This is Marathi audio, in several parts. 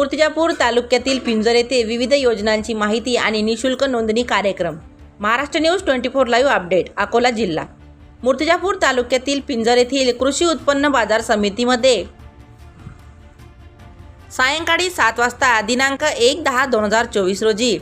मूर्तिजापूर तालुक्यातील पिंजर येथे विविध योजनांची माहिती आणि निशुल्क नोंदणी कार्यक्रम. Maharashtra news twenty four live update Akola जिल्हा. मूर्तिजापूर तालुक्यातील पिंजर येथील कृषी उत्पन्न बाजार समितीमध्ये सायंकाळी सात वाजता दिनांक एक दहा दोन हजार चोवीस रोजी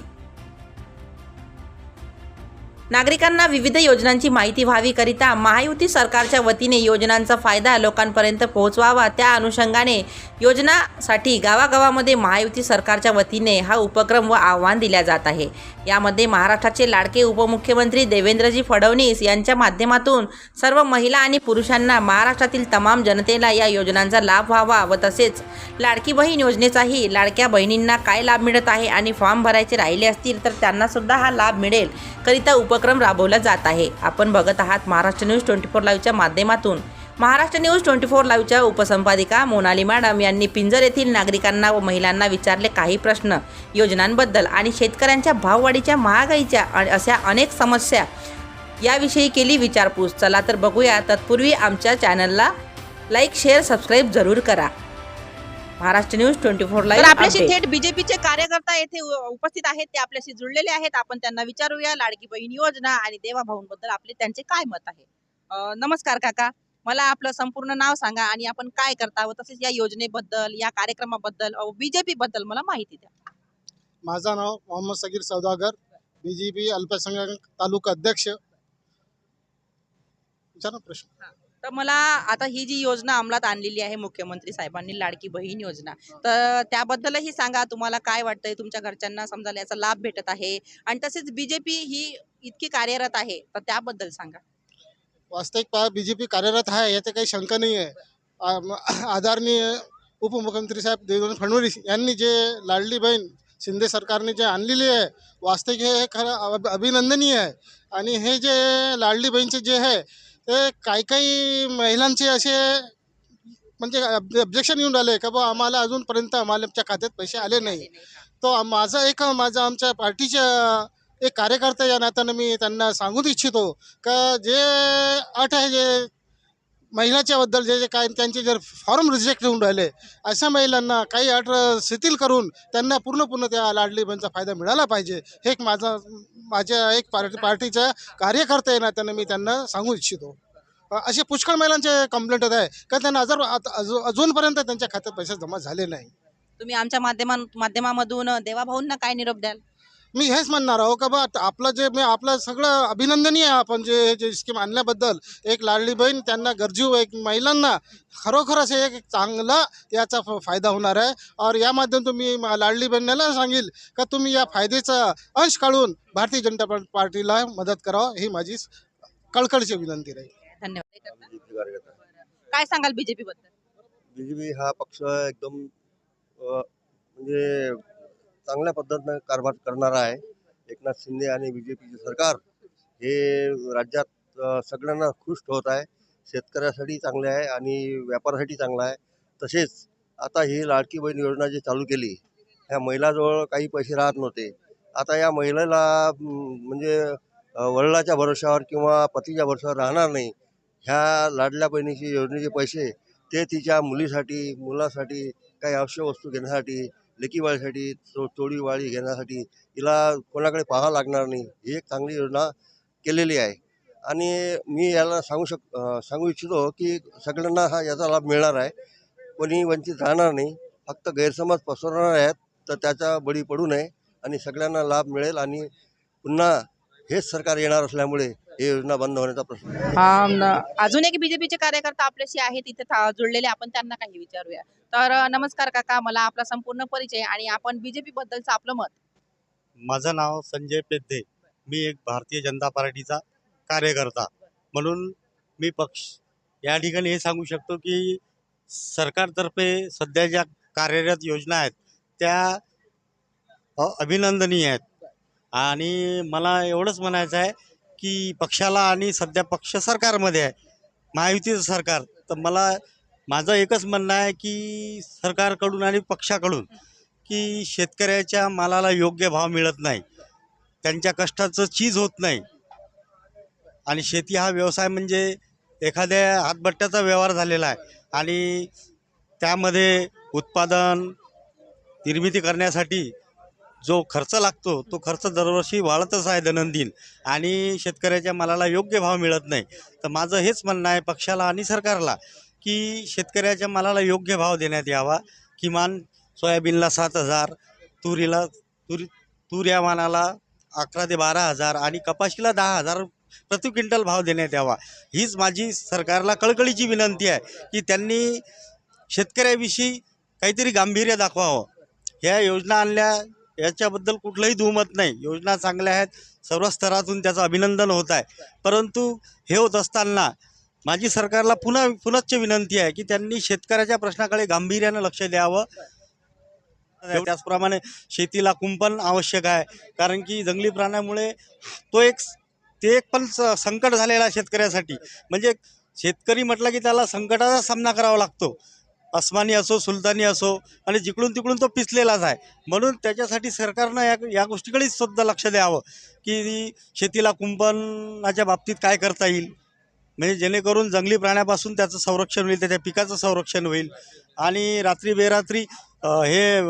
नागरिकांना विविध योजनांची माहिती व्हावी करिता महायुती सरकारच्या वतीने योजनांचा फायदा लोकांपर्यंत पोहोचवावा त्या अनुषंगाने योजनासाठी गावागावामध्ये महायुती सरकारच्या वतीने हा उपक्रम व आव्हान दिल्या जात आहे. यामध्ये महाराष्ट्राचे लाडके उपमुख्यमंत्री देवेंद्रजी फडणवीस यांच्या माध्यमातून सर्व महिला आणि पुरुषांना महाराष्ट्रातील तमाम जनतेला या योजनांचा लाभ व्हावा व तसेच लाडकी बहीण योजनेचाही लाडक्या बहिणींना काय लाभ मिळत आहे आणि फॉर्म भरायचे राहिले असतील तर त्यांनासुद्धा हा लाभ मिळेल करिता उपक्रम राबवला जात आहे. आपण बघत आहात महाराष्ट्र न्यूज ट्वेंटी फोर लाईव्हच्या माध्यमातून. महाराष्ट्र न्यूज ट्वेंटी फोर लाईव्हच्या उपसंपादिका मोनाली मॅडम यांनी पिंजर येथील नागरिकांना व महिलांना विचारले काही प्रश्न योजनांबद्दल आणि शेतकऱ्यांच्या भाववाढीच्या महागाईच्या आणि अशा अनेक समस्या याविषयी केली विचारपूस. चला तर बघूया. तत्पूर्वी आमच्या चॅनलला लाईक शेअर सबस्क्राईब जरूर करा. महाराष्ट्र न्यूज ट्वेंटी फोर तर लाईव्ह आपल्याशी. थेट बीजेपीचे कार्यकर्ता येथे उपस्थित आहेत. ते आपल्याशी जुळलेले आहेत. आपण त्यांना विचारूया. लाडकी बहीण योजना आणि देवा भाऊंबद्दल आपले त्यांचे काय मत आहे? नमस्कार काका. मला आपलं संपूर्ण नाव सांगा आणि आपण काय करता व तसेच या योजनेबद्दल या कार्यक्रमाबद्दल बीजेपी बद्दल मला माहिती द्या. माझं नाव मोहम्मद सगीर सौदागर बी जे पी अल्पसंख्याक तालुका अध्यक्ष. प्रश्न. तर मला आता ही जी योजना अंमलात आणलेली आहे मुख्यमंत्री साहेबांनी लाडकी बहीण योजना तर त्याबद्दलही सांगा तुम्हाला काय वाटतंय तुमच्या घरच्यांना समजा याचा लाभ भेटत आहे? आणि तसेच बीजेपी ही इतकी कार्यरत आहे तर त्याबद्दल सांगा. वास्तविक पहा बी जे पी कार्यरत आहे याचं काही शंका नाही आहे. आदरणीय उपमुख्यमंत्री साहेब देवेंद्र फडणवीस यांनी जे लाडली बहीण शिंदे सरकारने जे आणलेली आहे वास्तविक हे खरं अभिनंदनीय आहे. आणि हे जे लाडली बहीणचे जे आहे ते काही काही महिलांचे असे म्हणजे ऑब्जेक्शन येऊन राहिले का बा आम्हाला अजूनपर्यंत आम्हाला आमच्या खात्यात पैसे आले नाही. तो माझा एक माझा आमच्या पार्टीच्या एक कार्यकर्ता या नात्यानं मी त्यांना सांगूच इच्छितो का जे अट आहे जे महिलाच्याबद्दल जे जे काय त्यांचे जर फॉर्म रिजेक्ट होऊन राहिले अशा महिलांना काही अट शिथिल करून त्यांना पूर्ण पूर्ण त्या लाडली बहिणीचा फायदा मिळाला पाहिजे. हे एक माझा माझ्या एक पार्टी पार्टीच्या कार्यकर्ता आहे ना त्यांना मी त्यांना सांगू इच्छितो. असे पुष्कळ महिलांचे कंप्लेंट आहे. का त्यांना अजून आता- अजून अजूनपर्यंत त्यांच्या खात्यात पैसे जमा झाले नाही. तुम्ही आमच्या माध्यमा माध्यमामधून देवाभाऊंना काय निरोप द्याल? मी हेच म्हणणार आहो का बा आपलं जे मी आपलं सगळं अभिनंदनीय आहे आपण जे जे स्कीम आणल्याबद्दल. एक लाडली बहीण त्यांना गरजू एक महिलांना खरोखर असे एक चांगला याचा फ- फायदा होणार आहे. और या माध्यमातून मी मा- लाडली बहिणीला सांगेल का तुम्ही या फायद्याचा अंश काढून भारतीय जनता पार- पार्टीला मदत करावं ही माझी कळकळीची विनंती राहील. धन्यवाद. काय सांगाल बीजेपी बद्दल? बीजेपी हा पक्ष एकदम म्हणजे चांगल्या पद्धतीनं कारभार करणार आहे. एकनाथ शिंदे आणि बी जे पीचे सरकार हे राज्यात सगळ्यांना खुश ठेवत आहे. शेतकऱ्यासाठी चांगले आहे आणि व्यापारासाठी चांगलं आहे. तसेच आता ही लाडकी बहीण योजना जी चालू केली ह्या महिलाजवळ काही पैसे राहत नव्हते. आता या महिलेला म्हणजे वडिलाच्या भरोशावर किंवा पतीच्या भरोशावर राहणार नाही. ह्या लाडल्या बहिणीची योजनेचे पैसे ते तिच्या मुलीसाठी मुलासाठी काही आवश्यक वस्तू घेण्यासाठी लेकीवाळीसाठी चो चोळीवाळी घेण्यासाठी तिला कोणाकडे पाहावं लागणार नाही. ही एक चांगली योजना केलेली आहे. आणि मी याला सांगू शक सांगू इच्छितो की सगळ्यांना हा याचा लाभ मिळणार आहे. कोणी वंचित राहणार नाही. फक्त गैरसमज पसरणार आहेत तर त्याचा बळी पडू नये आणि सगळ्यांना लाभ मिळेल आणि पुन्हा हेच सरकार येणार असल्यामुळे ही योजना बंद होण्याचा प्रश्न आहे. हा न- अजून एक बीजेपीचे कार्यकर्ता आपल्याशी आहेत इथे था- जुळलेले आपण त्यांना काही विचारूया. तर अ, नमस्कार काका मला आपला संपूर्ण परिचय आणि आपण बीजेपी बद्दलचं आपलं मत. माझं नाव संजय पेद्धे. मी एक भारतीय जनता पार्टीचा कार्यकर्ता. म्हणून मी पक्ष या ठिकाणी हे सांगू शकतो की सरकारतर्फे सध्या ज्या कार्यरत योजना आहेत त्या अ- अभिनंदनीय आहेत. आणि मला एवढंच म्हणायचं आहे की पक्षाला आणि सध्या पक्ष सरकारमध्ये आहे महायुतीचं सरकार. तर मला माझं एकच म्हणणं आहे की सरकारकडून आणि पक्षाकडून की शेतकऱ्याच्या मालाला योग्य भाव मिळत नाही. त्यांच्या कष्टाचं चीज होत नाही. आणि शेती हा व्यवसाय म्हणजे एखाद्या हातबट्ट्याचा व्यवहार झालेला आहे. आणि त्यामध्ये उत्पादन निर्मिती करण्यासाठी जो खर्च लागतो तो खर्च दरवर्षी वाढतच आहे दैनंदिन आणि शेतकऱ्याच्या मालाला योग्य भाव मिळत नाही. तर माझं हेच म्हणणं आहे पक्षाला आणि सरकारला की शेतकऱ्याच्या मालाला योग्य भाव देण्यात यावा. किमान सोयाबीनला सात हजार तुरीला तुरी तूर या मानाला अकरा ते बारा हजार आणि कपाशीला दहा हजार प्रति क्विंटल भाव देण्यात यावा. हीच माझी सरकारला कळकळीची विनंती आहे की त्यांनी शेतकऱ्याविषयी काहीतरी गांभीर्य दाखवावं. ह्या योजना आणल्या याच्याबद्दल कुठलंही दुमत नाही. योजना चांगल्या आहेत. सर्व स्तरातून त्याचं अभिनंदन होत आहे. परंतु हे होत असताना माझी सरकारला पुन्हा पुनश्च विनंती आहे की त्यांनी शेतकऱ्याच्या प्रश्नाकडे गांभीर्यानं लक्ष द्यावं. त्याचप्रमाणे शेतीला कुंपण आवश्यक आहे. कारण की जंगली प्राण्यामुळे तो एक ते एक पण संकट झालेला आहे शेतकऱ्यासाठी. म्हणजे शेतकरी म्हटलं की त्याला संकटाचा सामना करावा लागतो. अस्मानी असो सुलतानी असो आणि जिकडून तिकडून तो पिचलेलाच आहे. म्हणून त्याच्यासाठी सरकारनं या या गोष्टीकडेच सुद्धा लक्ष द्यावं की शेतीला कुंपणाच्या बाबतीत काय करता येईल. म्हणजे जेणेकरून जंगली प्राण्यापासून त्याचं संरक्षण होईल त्याच्या पिकाचं संरक्षण होईल. आणि रात्री बेरात्री हे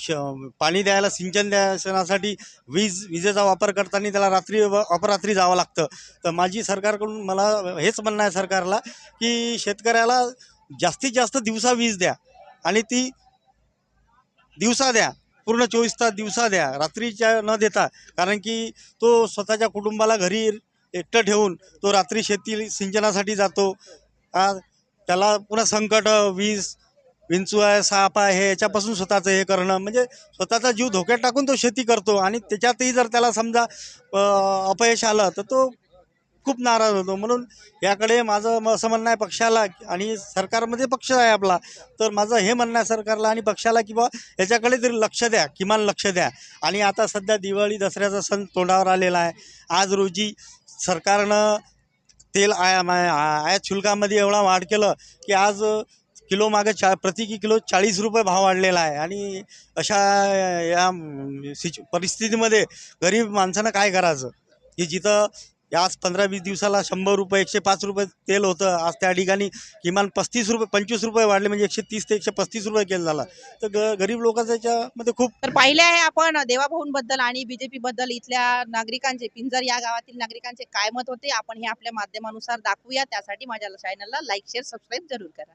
श पाणी द्यायला सिंचन द्यासाठी वीज विजेचा वापर करताना त्याला रात्री व अपरात्री जावं लागतं. तर माझी सरकारकडून मला हेच म्हणणं आहे सरकारला की शेतकऱ्याला जास्तीत जास्त दिवसा वीज द्या आणि ती दिवसा द्या. पूर्ण चोवीस तास दिवसा द्या. रात्रीच्या न देता. कारण की तो स्वतःच्या कुटुंबाला घरी एकटं ठेवून तो रात्री शेती सिंचनासाठी जातो. त्याला पुन्हा संकट वीज विंचू आहे साप आहे हे याच्यापासून स्वतःचं हे करणं. म्हणजे स्वतःचा जीव धोक्यात टाकून तो शेती करतो. आणि त्याच्यातही जर त्याला समजा अपयश आलं तर तो खूप नाराज होतो म्हणून याकडे माझं असं म्हणणं आहे पक्षाला आणि सरकारमध्ये पक्ष आहे आपला तर माझं हे म्हणणं आहे सरकारला आणि पक्षाला की बा याच्याकडे तरी लक्ष द्या किमान लक्ष द्या आणि आता सध्या दिवाळी दसऱ्याचा सण तोंडावर आलेला आहे आज रोजी सरकारनं तेल आया मा- आयात शुल्कामध्ये एवढा वाढ केलं की आज किलो मागे चा प्रति किलो चाळीस रुपये भाव वाढलेला आहे आणि अशा या सिच परिस्थितीमध्ये गरीब माणसानं काय करायचं की जिथं आज पंधरा वीस दिवसाला शंभर रुपये एकशे पाच रुपये तेल होतं. आज त्या ठिकाणी किमान पस्तीस रुपये पंचवीस रुपये वाढले म्हणजे एकशे तीस ते एकशे पस्तीस रुपये केलं झाला. तर ग गरीब लोकांच्यामध्ये खूप तर पाहिले आहे आपण देवाभाऊंबद्दल आणि बीजेपी बद्दल इथल्या नागरिकांचे पिंजर या गावातील नागरिकांचे काय मत होते आपण हे आपल्या माध्यमानुसार दाखवूया. त्यासाठी माझ्या चॅनलला लाईक शेअर सबस्क्राईब जरूर करा.